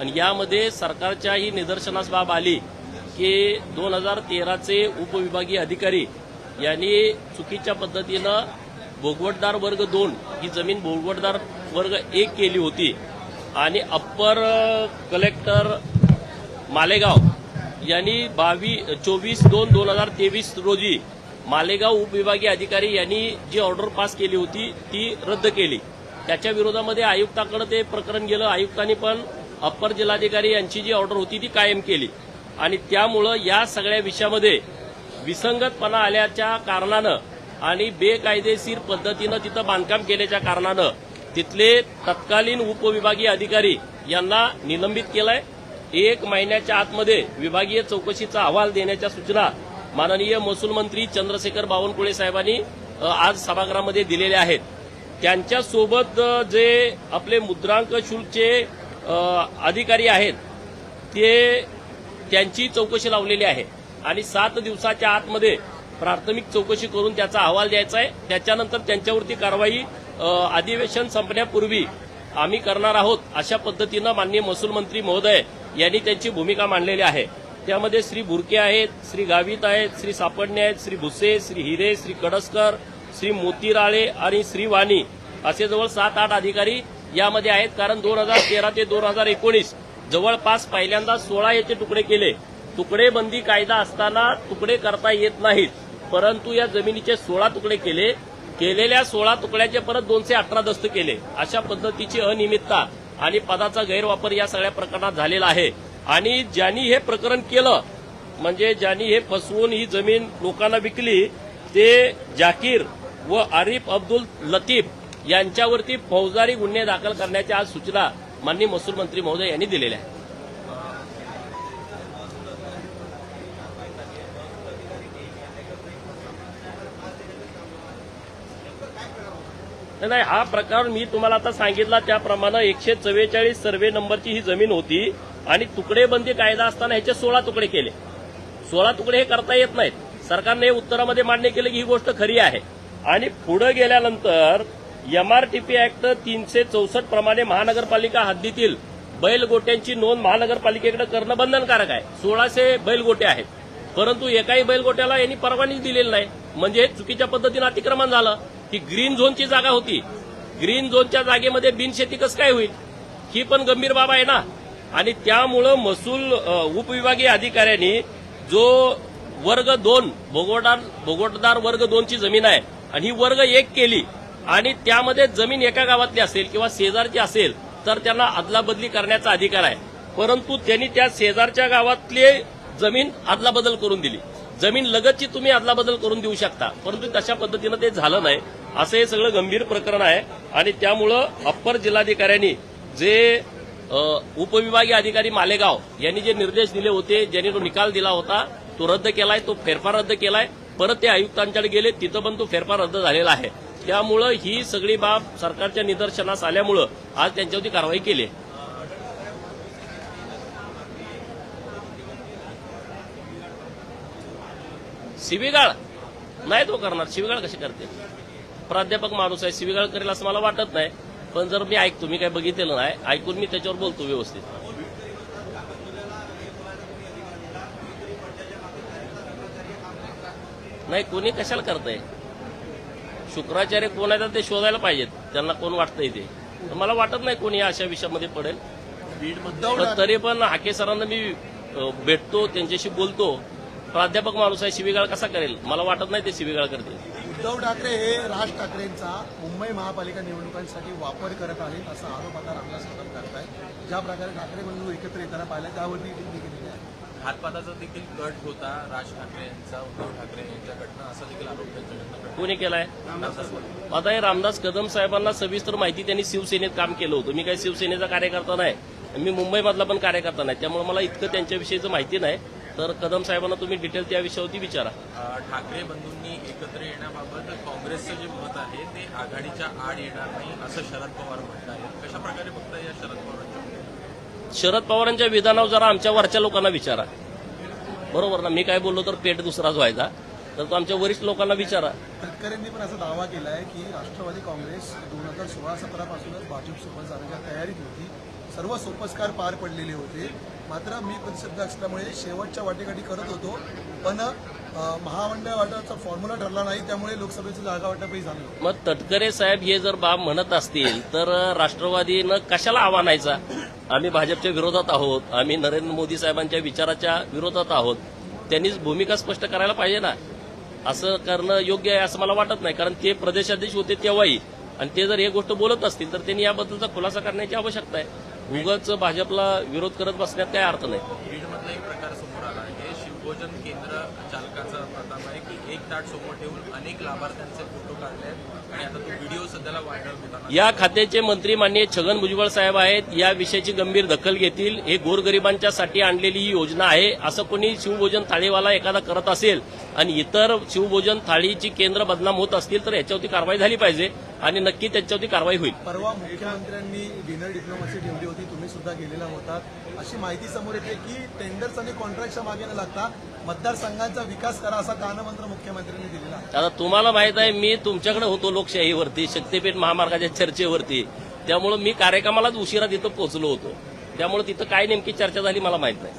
आणि यामध्ये सरकारच्याही निदर्शनास बाब आली की दोन हजार तेराचे उपविभागीय अधिकारी यांनी चुकीच्या पद्धतीनं भोगवटदार वर्ग दोन ही जमीन भोगवटदार वर्ग एक केली होती. आणि अप्पर कलेक्टर मालेगाव यांनी बावीस चोवीस दोन दोन हजार तेवीस रोजी मालेगाव उपविभागीय अधिकारी यांनी जी ऑर्डर पास केली होती ती रद्द केली. त्याच्या विरोधामध्ये आयुक्ताकडे ते प्रकरण गेलं. आयुक्तांनी पण अप्पर जिल्हाधिकारी यांची जी ऑर्डर होती ती कायम केली. आणि त्यामुळं या सगळ्या विषयामध्ये विसंगतपणा आल्याच्या कारणानं आणि बेकायदेशीर पद्धतीनं तिथं बांधकाम केल्याच्या कारणानं तिथले तत्कालीन उपविभागीय अधिकारी यांना निलंबित केलंय. एक महिन्याच्या आतमध्ये विभागीय चौकशीचा अहवाल देण्याच्या सूचना माननीय महसूल मंत्री चंद्रशेखर बावनकुळे साहेबांनी आज सभागृहामध्ये दिलेल्या आहेत. त्यांच्यासोबत जे आपले मुद्रांक शुल्कचे अधिकारी आहेत ते त्यांची चौकशी लावलेली आहे. आणि सात दिवसाच्या आतमध्ये प्राथमिक चौकशी करून त्याचा अहवाल द्यायचा आहे. त्याच्यानंतर त्यांच्यावरती कारवाई अधिवेशन संपण्यापूर्वी आम्ही करणार आहोत अशा पद्धतीनं माननीय महसूल मंत्री महोदय यांनी त्यांची भूमिका मांडलेली आहे. त्यामध्ये श्री बुरके आहेत श्री गावित आहेत श्री सापडणे आहेत श्री भुसे श्री हिरे श्री कडसकर श्री मोतीराळे आणि श्री वाणी असे जवळ सात आठ अधिकारी यामध्ये आहेत कारण दोन हजार तेरा ते दोन हजार एकोणीस जवळपास पहिल्यांदा सोळा याचे तुकडे केले. तुकडेबंदी कायदा असताना तुकडे करता येत नाहीत परंतु या जमिनीचे सोळा तुकडे केले. केलेल्या सोळा तुकड्याचे परत दोनशे अठरा दस्त केले. अशा पद्धतीची अनियमितता आणि पदाचा गैरवापर या सगळ्या प्रकरणात झालेला आहे. आणि ज्यांनी हे प्रकरण केलं म्हणजे ज्यांनी हे फसवून ही जमीन लोकांना विकली ते जाकीर व आरिफ अब्दुल लतीफ यांच्यावरती फौजदारी गुन्हे दाखल करण्याच्या आज सूचना माननीय महसूल मंत्री महोदय यांनी दिलेल्या आहेत. नाही, हा प्रकार मी तुम्हाला आता सांगितला त्याप्रमाणे एकशे चव्वेचाळीस सर्वे नंबरची ही जमीन होती आणि तुकडेबंदी कायदा असताना ह्याचे सोळा तुकडे केले. सोळा तुकडे हे करता येत नाहीत. सरकारने हे उत्तरामध्ये मान्य केलं की ही गोष्ट खरी आहे. आणि पुढे गेल्यानंतर एमआरटीपी ऍक्ट तीनशे चौसष्ट प्रमाणे महानगरपालिका हद्दीतील बैलगोट्यांची नोंद महानगरपालिकेकडे करणं बंधनकारक आहे. सोळाशे बैलगोटे आहेत. परंतु एकाही बैलगोट्याला यांनी परवानगी दिलेली नाही. म्हणजे चुकीच्या पद्धतीनं अतिक्रमण झालं. ही ग्रीन झोनची जागा होती. ग्रीन झोनच्या जागेमध्ये बिनशेती कसं काय होईल? ही पण गंभीर बाब आहे ना. आणि त्यामुळं महसूल उपविभागीय अधिकाऱ्यांनी जो वर्ग दोन भोगवटार भोगवटदार वर्ग दोनची जमीन आहे आणि ही वर्ग एक केली आणि त्यामध्ये जमीन एका गावातली असेल किंवा शेजारची असेल तर त्यांना अदलाबदली करण्याचा अधिकार आहे. परंतु त्यांनी त्या शेजारच्या गावातली जमीन अदलाबदल करून दिली. जमीन लगतची तुम्ही अदलाबदल करून देऊ शकता. परंतु तशा पद्धतीनं ते झालं नाही. असं हे सगळं गंभीर प्रकरण आहे. आणि त्यामुळं अप्पर जिल्हाधिकाऱ्यांनी जे उपविभागीय अधिकारी मालेगाव यांनी जे निर्देश दिले होते ज्यांनी तो निकाल दिला होता तो रद्द केलाय तो फेरफार रद्द केलाय. परत ते आयुक्तांच्याकडे गेले तिथं पण तो फेरफार रद्द झालेला आहे. त्यामुळं ही सगळी बाब सरकारच्या निदर्शनास आल्यामुळं आज त्यांच्यावरती कारवाई केली आहे. शिवीगाळ? नाही तो करणार. शिवीगाळ कशी करते? प्राध्यापक माणूस आहे शिवीगाळ करेल असं मला वाटत नाही. पण जर मी ऐकतो मी काय बघितलेलं नाही ऐकून मी त्याच्यावर बोलतो व्यवस्थित. नाही कोणी कशाला करतंय? शुक्राचार्य कोण आहेत ते शोधायला पाहिजेत. त्यांना कोण वाटतंय ते? मला वाटत नाही कोणी अशा विषयामध्ये पडेल. पण तरी पण हाके सरांना मी भेटतो त्यांच्याशी बोलतो. प्राध्यापक माणूस आहे शिवीगाळ कसा करेल? मला वाटत नाही ते शिवीगाळ करतील. उद्धव ठाकरे हे राज ठाकरेंचा मुंबई महापालिका निवडणुकांसाठी वापर करत आहेत असा आरोप आता रामदास कदम करतायत. ज्या प्रकारे ठाकरे बंधू एकत्र येताना पाहिलं त्यावरती हातपाताचा देखील कट होता. राज ठाकरे यांचा उद्धव ठाकरे यांच्याकडनं असा देखील आरोप त्यांच्याकडनं कोणी केलाय. आता हे रामदास कदम साहेबांना सविस्तर माहिती त्यांनी शिवसेनेत काम केलं होतं. मी काही शिवसेनेचा कार्यकर्ता नाही. मी मुंबईमधला पण कार्यकर्ता नाही. त्यामुळे मला इतकं त्यांच्याविषयीचं माहिती नाही. तर कदम साहेबांना तुम्ही डिटेल त्या विषयावरती विचारा. ठाकरे बंधूंनी एकत्र येण्याबाबत काँग्रेसचं जे मत आहे ते आघाडीच्या आड येणार नाही असं शरद पवार म्हणत आहेत कशा प्रकारे बघता या शरद पवारांच्या शरद पवारांच्या विधानावर जरा आमच्या वरच्या लोकांना विचारा. बरोबर ना? मी काय बोललो तर पेट दुसराच व्हायचा. तर तो आमच्या वरिष्ठ लोकांना विचारा. तटकरेंनी पण असा दावा केला आहे की राष्ट्रवादी काँग्रेस दोन हजार सोळा सतरा पासूनच भाजपसोबत जाण्याच्या तयारीत होती. सर्व सोपस्कार पार पडलेले होते. मात्र मी प्रतिशब्द असल्यामुळे शेवटच्या वाटेगाठी करत होतो. पण अं, महामंडळ वाटाचा फॉर्म्युला ठरला नाही त्यामुळे लोकसभेचं जागा वाटपही झालं मग तटकरे साहेब हे जर बाब म्हणत असतील तर राष्ट्रवादीनं कशाला आव्हानायचा? आम्ही भाजपच्या विरोधात आहोत आम्ही नरेंद्र मोदी साहेबांच्या विचाराच्या विरोधात आहोत त्यांनीच भूमिका स्पष्ट करायला पाहिजे ना. असं करणं योग्य आहे असं मला वाटत नाही कारण ते प्रदेशाध्यक्ष होते तेव्हाही. आणि ते जर हे गोष्ट बोलत असतील तर त्यांनी याबद्दलचा खुलासा करण्याची आवश्यकता आहे. उगाच भाजपला विरोध करत बसण्यात काही अर्थ नाही. बीडमधला एक प्रकार समोर आला आहे शिवभोजन केंद्र चालकाचा प्रताप आहे की एक ताट समोर ठेवून अनेक लाभार्थ्यांचे फोटो काढले आहेत. आणि आता तो व्हिडिओ सध्याला व्हायरल होताना या खात्याचे मंत्री माननीय छगन भुजबळ साहेब आहेत. या विषयाची गंभीर दखल घेतील. हे गोरगरिबांच्यासाठी आणलेली ही योजना आहे. असं कोणी शिवभोजन थाळीवाला एखादा करत असेल आणि इतर शिवभोजन थाळीची केंद्र बदनाम होत असतील तर याच्यावरती कारवाई झाली पाहिजे आणि नक्की त्याच्यावरती कारवाई होईल. परवा मुख्यमंत्र्यांनी डिनर डिप्लोमसी ठेवली होती. तुम्ही सुद्धा गेलेला होतात अशी माहिती समोर येते की टेंडर्स आणि कॉन्ट्रॅक्टच्या मागे न लागता मतदारसंघांचा विकास करा असा कानमंत्र मुख्यमंत्र्यांनी दिलेला आता तुम्हाला माहीत आहे मी तुमच्याकडे होतो लोकशाहीवरती शक्तीपीठ महामार्गाच्या चर्चेवरती. त्यामुळे मी कार्यक्रमालाच उशिरा तिथं पोहोचलो होतो. त्यामुळे तिथं काय नेमकी चर्चा झाली मला माहीत नाही.